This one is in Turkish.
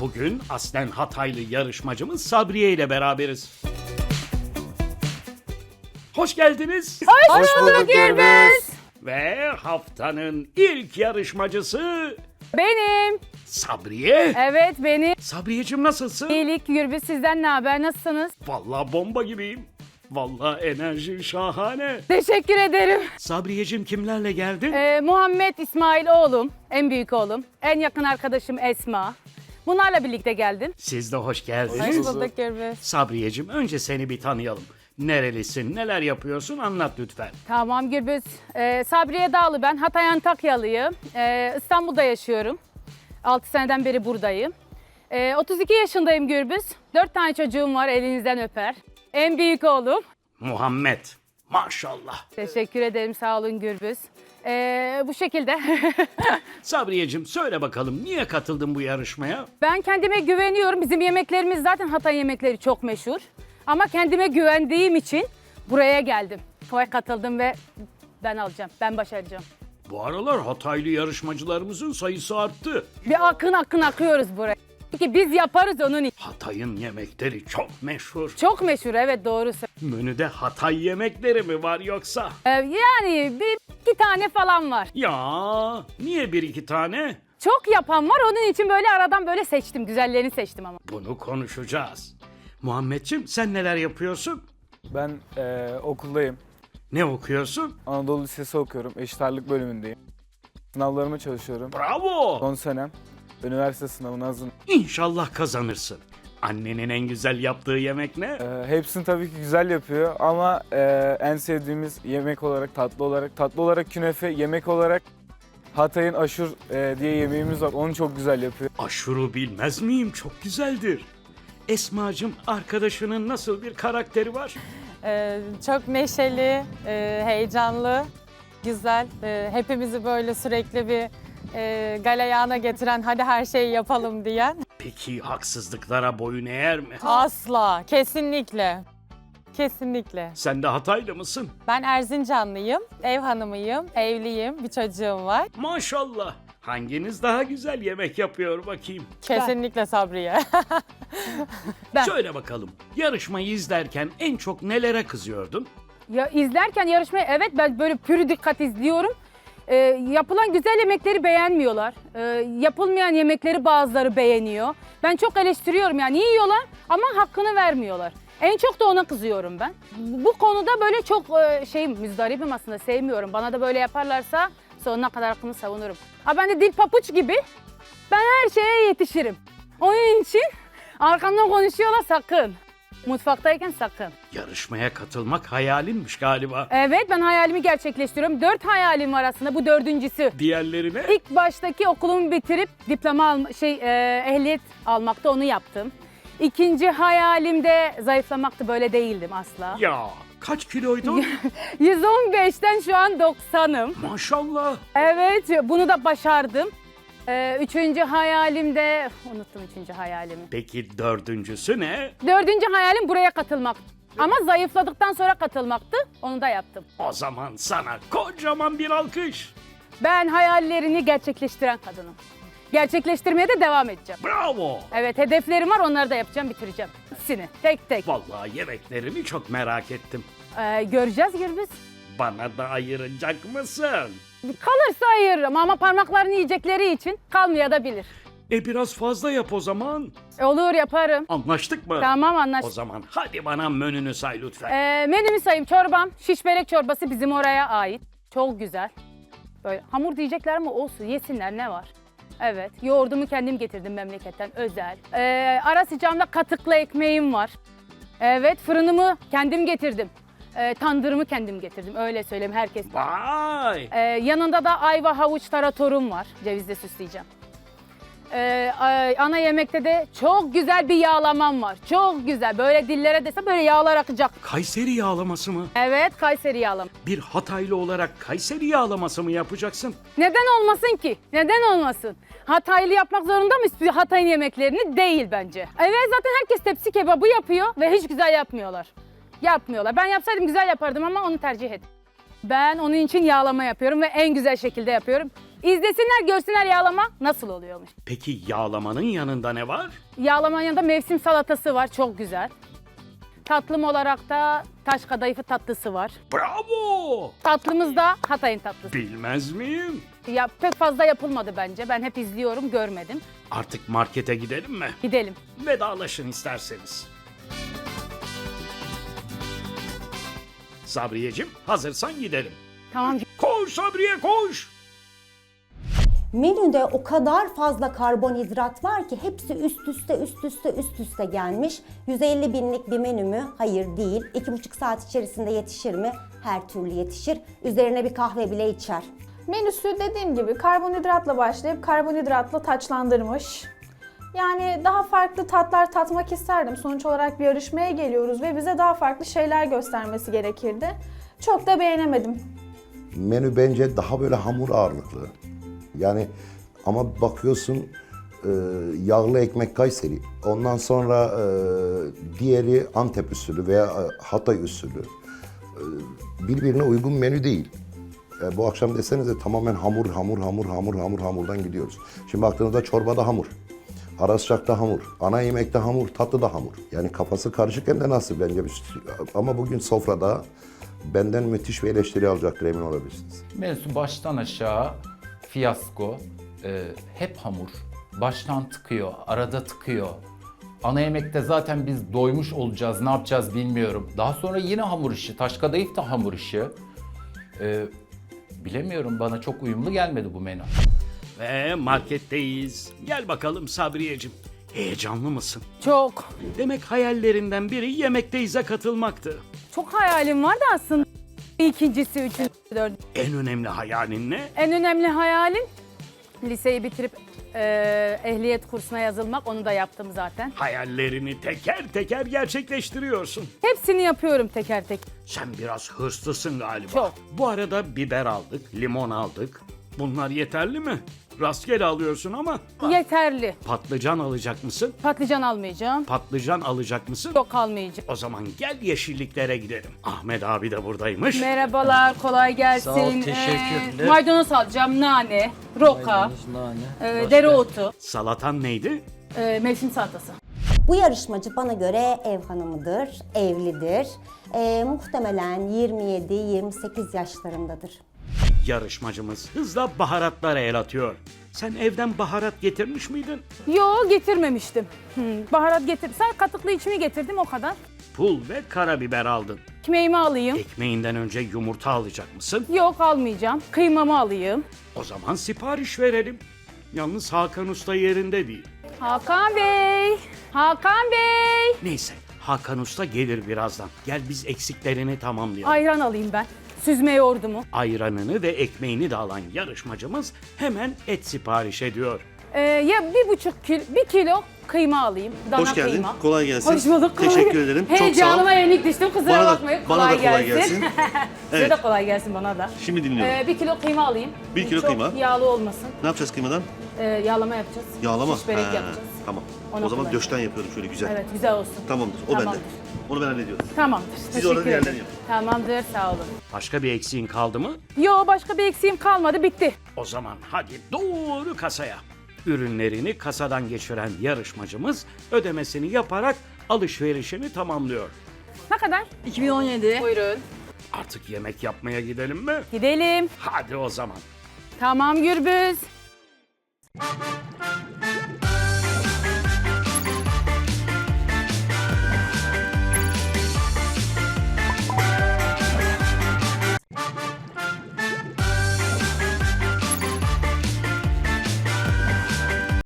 Bugün aslen Hataylı yarışmacımız Sabriye ile beraberiz. Hoş geldiniz. Hoş bulduk Gürbüz. Ve haftanın ilk yarışmacısı Benim. Sabriye. Evet benim. Sabriyeciğim nasılsın? İyilik Gürbüz sizden ne haber? Nasılsınız? Vallahi bomba gibiyim. Vallahi enerjin şahane. Teşekkür ederim. Sabriyeciğim kimlerle geldin? Ee, Muhammed İsmail oğlum. En büyük oğlum. En yakın arkadaşım Esma. Bunlarla birlikte geldim. Siz de hoş geldiniz. Hoş bulduk Gürbüz. Sabriyeciğim önce seni bir tanıyalım. Nerelisin, neler yapıyorsun anlat lütfen. Tamam Gürbüz. Ee, Sabriye Dağlı ben. Hatay Antakyalıyım. Ee, İstanbul'da yaşıyorum. 6 seneden beri buradayım. Ee, 32 yaşındayım Gürbüz. 4 tane çocuğum var elinizden öper. En büyük oğlum. Muhammed. Maşallah. Teşekkür ederim sağ olun Gürbüz. Ee, bu şekilde. Sabriyeciğim söyle bakalım niye katıldın bu yarışmaya? ben kendime güveniyorum. Bizim yemeklerimiz zaten Hatay yemekleri çok meşhur. Ama kendime güvendiğim için buraya geldim. Buraya katıldım ve ben alacağım. Ben başaracağım. Bu aralar Hataylı yarışmacılarımızın sayısı arttı. Bir akın akın akıyoruz buraya. Çünkü biz yaparız onun için. Hatay'ın yemekleri çok meşhur. Çok meşhur evet doğru. söylüyorsun. Menüde Hatay yemekleri mi var yoksa? Ee, yani bir iki tane falan var. Ya niye bir iki tane? Çok yapan var onun için böyle aradan böyle seçtim. Güzellerini seçtim ama. Bunu konuşacağız. Muhammedciğim sen neler yapıyorsun? Ben eee, okuldayım. Ne okuyorsun? Anadolu Lisesi okuyorum. Eşit ağırlık bölümündeyim. Sınavlarıma çalışıyorum. Bravo! Son senem. Üniversite sınavına hazırım. İnşallah kazanırsın. Annenin en güzel yaptığı yemek ne? Eee, hepsini tabii ki güzel yapıyor ama eee, en sevdiğimiz yemek olarak, tatlı olarak, tatlı olarak künefe, yemek olarak Hatay'ın aşur eee, diye yemeğimiz var. Onu çok güzel yapıyor. Aşuru bilmez miyim? Çok güzeldir. Esmacığım arkadaşının nasıl bir karakteri var? Ee, çok neşeli, e, heyecanlı, güzel. Ee, hepimizi böyle sürekli bir e, galeyana getiren, hadi her şeyi yapalım diyen. Peki haksızlıklara boyun eğer mi? Asla, kesinlikle. Kesinlikle. Sen de Hataylı mısın? Ben Erzincanlıyım, ev hanımıyım, evliyim, bir çocuğum var. Maşallah. Hanginiz daha güzel yemek yapıyor bakayım? Kesinlikle Sabriye. Ben. Söyle bakalım. Yarışmayı izlerken en çok nelere kızıyordun? Ya izlerken yarışmayı evet ben böyle pürü dikkat izliyorum. Ee, yapılan güzel yemekleri beğenmiyorlar. Ee, yapılmayan yemekleri bazıları beğeniyor. Ben çok eleştiriyorum yani yiyorlar ama hakkını vermiyorlar. En çok da ona kızıyorum ben. Bu konuda böyle çok e, şey müzdaribim aslında sevmiyorum. Bana da böyle yaparlarsa sonuna kadar hakkımı savunurum. Ha ben de dil papuç gibi ben her şeye yetişirim. Onun için arkamdan konuşuyorlar sakın. Mutfaktayken sakın. Yarışmaya katılmak hayalinmiş galiba. Evet ben hayalimi gerçekleştiriyorum. Dört hayalim var aslında bu dördüncüsü. Diğerlerine İlk baştaki okulumu bitirip diploma alma, şey e, ehliyet almakta onu yaptım. İkinci hayalim de zayıflamaktı böyle değildim asla. ya kaç kiloydun? 115'ten şu an 90'ım. Maşallah. Evet bunu da başardım. E, üçüncü hayalim de unuttum üçüncü hayalimi. Peki dördüncüsü ne? Dördüncü hayalim buraya katılmak. Ama zayıfladıktan sonra katılmaktı. Onu da yaptım. O zaman sana kocaman bir alkış. Ben hayallerini gerçekleştiren kadınım. Gerçekleştirmeye de devam edeceğim. Bravo. Evet hedeflerim var onları da yapacağım bitireceğim. Hepsini tek tek. Vallahi yemeklerini çok merak ettim. Ee, göreceğiz Gürbüz. Bana da ayıracak mısın? Kalırsa ayırırım ama parmaklarını yiyecekleri için kalmayabilir. E biraz fazla yap o zaman. Olur yaparım. Anlaştık mı? Tamam O anlaştık. zaman hadi bana menünü say lütfen. Ee, menümü sayayım çorbam. Şiş börek çorbası bizim oraya ait. Çok güzel. Böyle hamur diyecekler ama olsun yesinler ne var. Evet yoğurdumu kendim getirdim memleketten özel. Ee, ara sıcağımda katıklı ekmeğim var. Evet fırınımı kendim getirdim. Ee, tandırımı kendim getirdim öyle söyleyeyim herkes. Vay. Ee, yanında da ayva havuç taratorum var. Cevizle süsleyeceğim. Ay- ana yemekte de çok güzel bir yağlamam var. Çok güzel. Böyle dillere dese böyle yağlar akacak. Kayseri yağlaması mı? Evet Kayseri yağlama. Bir Hataylı olarak Kayseri yağlaması mı yapacaksın? Neden olmasın ki? Neden olmasın? Hataylı yapmak zorunda biz Hatay'ın yemeklerini? Değil bence. Evet zaten herkes tepsi kebabı yapıyor ve hiç güzel yapmıyorlar. Yapmıyorlar. Ben yapsaydım güzel yapardım ama onu tercih et. Ben onun için yağlama yapıyorum ve en güzel şekilde yapıyorum. İzlesinler görsünler yağlama nasıl oluyormuş. Peki yağlamanın yanında ne var? Yağlamanın yanında mevsim salatası var çok güzel. Tatlım olarak da taş kadayıfı tatlısı var. Bravo! Tatlımız da Hatay'ın tatlısı. Bilmez miyim? Ya pek fazla yapılmadı bence. Ben hep izliyorum, görmedim. Artık markete gidelim mi? Gidelim. Vedalaşın isterseniz. Sabriyeciğim hazırsan gidelim. Tamam. Koş Sabriye koş! Menüde o kadar fazla karbonhidrat var ki hepsi üst üste üst üste üst üste gelmiş. 150 binlik bir menü mü? Hayır değil. 2,5 saat içerisinde yetişir mi? Her türlü yetişir. Üzerine bir kahve bile içer. Menüsü dediğim gibi karbonhidratla başlayıp karbonhidratla taçlandırmış. Yani daha farklı tatlar tatmak isterdim. Sonuç olarak bir yarışmaya geliyoruz ve bize daha farklı şeyler göstermesi gerekirdi. Çok da beğenemedim. menü bence daha böyle hamur ağırlıklı. Yani ama bakıyorsun e, yağlı ekmek Kayseri. Ondan sonra e, diğeri Antep usulü veya e, Hatay usulü. Birbirine uygun menü değil. Bu akşam desenize tamamen hamur, hamur, hamur, hamur, hamur, hamurdan gidiyoruz. Şimdi baktığınızda çorbada hamur. Ara sıcakta hamur, ana yemekte hamur, tatlı da hamur. Yani kafası karışık hem de nasıl bence. bir- Ama bugün sofrada benden müthiş bir eleştiri alacaktır emin olabilirsiniz. Menüsü baştan aşağı fiyasko, e, hep hamur, baştan tıkıyor, arada tıkıyor. Ana yemekte zaten biz doymuş olacağız, ne yapacağız bilmiyorum. Daha sonra yine hamur işi, taş kadayıf da hamur işi. E, bilemiyorum, bana çok uyumlu gelmedi bu menü. Ve marketteyiz. Gel bakalım Sabriyeciğim. Heyecanlı mısın? Çok. Demek hayallerinden biri yemekteyiz'e katılmaktı. Çok hayalim vardı aslında. İkincisi, üçüncüsü, dördüncüsü. En önemli hayalin ne? En önemli hayalim liseyi bitirip e, ehliyet kursuna yazılmak. Onu da yaptım zaten. Hayallerini teker teker gerçekleştiriyorsun. Hepsini yapıyorum teker tek. Sen biraz hırslısın galiba. Çok. Bu arada biber aldık, limon aldık. Bunlar yeterli mi? Rastgele alıyorsun ama Yeterli. patlıcan alacak mısın? Patlıcan almayacağım. Patlıcan alacak mısın? Yok almayacağım. O zaman gel yeşilliklere gidelim. Ahmet abi de buradaymış. Merhabalar, kolay gelsin. Sağ ol, teşekkürler. Ee, maydanoz alacağım, nane, roka, nane. e, dereotu, Salatan neydi? e, mevsim salatası. Bu yarışmacı bana göre ev hanımıdır, evlidir. Ee, muhtemelen 27-28 yaşlarındadır. Yarışmacımız hızla baharatlara el atıyor. Sen evden baharat getirmiş miydin? Yo getirmemiştim. Hmm, baharat getir. Sen katıklı içimi getirdim o kadar. Pul ve karabiber aldın. Ekmeğimi alayım. Ekmeğinden önce yumurta alacak mısın? Yok almayacağım. Kıymamı alayım. O zaman sipariş verelim. Yalnız Hakan Usta yerinde değil. Hakan Bey! Hakan Bey! Neyse Hakan Usta gelir birazdan. Gel biz eksiklerini tamamlayalım. Ayran alayım ben. Süzme yoğurdumu. Ayranını ve ekmeğini de alan yarışmacımız hemen et sipariş ediyor. Ee, ya bir buçuk kilo, bir kilo kıyma alayım. Dana Hoş geldin. kıyma. Kolay gelsin. Hoş bulduk. kolay Teşekkür ederim. Çok sağ ol. Heyecanıma yenik düştüm. Kusura Bana da- bakmayın. bana da kolay gelsin. Size Evet. de kolay gelsin bana da. Şimdi dinliyorum. Ee, bir kilo kıyma alayım. Bir kilo Çok kıyma. yağlı olmasın. Ne yapacağız kıymadan? Ee, yağlama yapacağız. Yağlama. Şiş börek yapacağız. Tamam. Ona o zaman kolay döşten yapıyorum şöyle güzel. Evet güzel olsun. Tamamdır. O Tamamdır. bende. Onu ben hallediyorum. Tamamdır. Siz Teşekkür orada diğerlerini ederim. yapın. Tamamdır sağ olun. Başka bir eksiğin kaldı mı? Yo başka bir eksiğim kalmadı bitti. O zaman hadi doğru kasaya. Ürünlerini kasadan geçiren yarışmacımız ödemesini yaparak alışverişini tamamlıyor. Ne kadar? 2017. Buyurun. Artık yemek yapmaya gidelim mi? Gidelim. Hadi o zaman. Tamam Gürbüz. Thank you.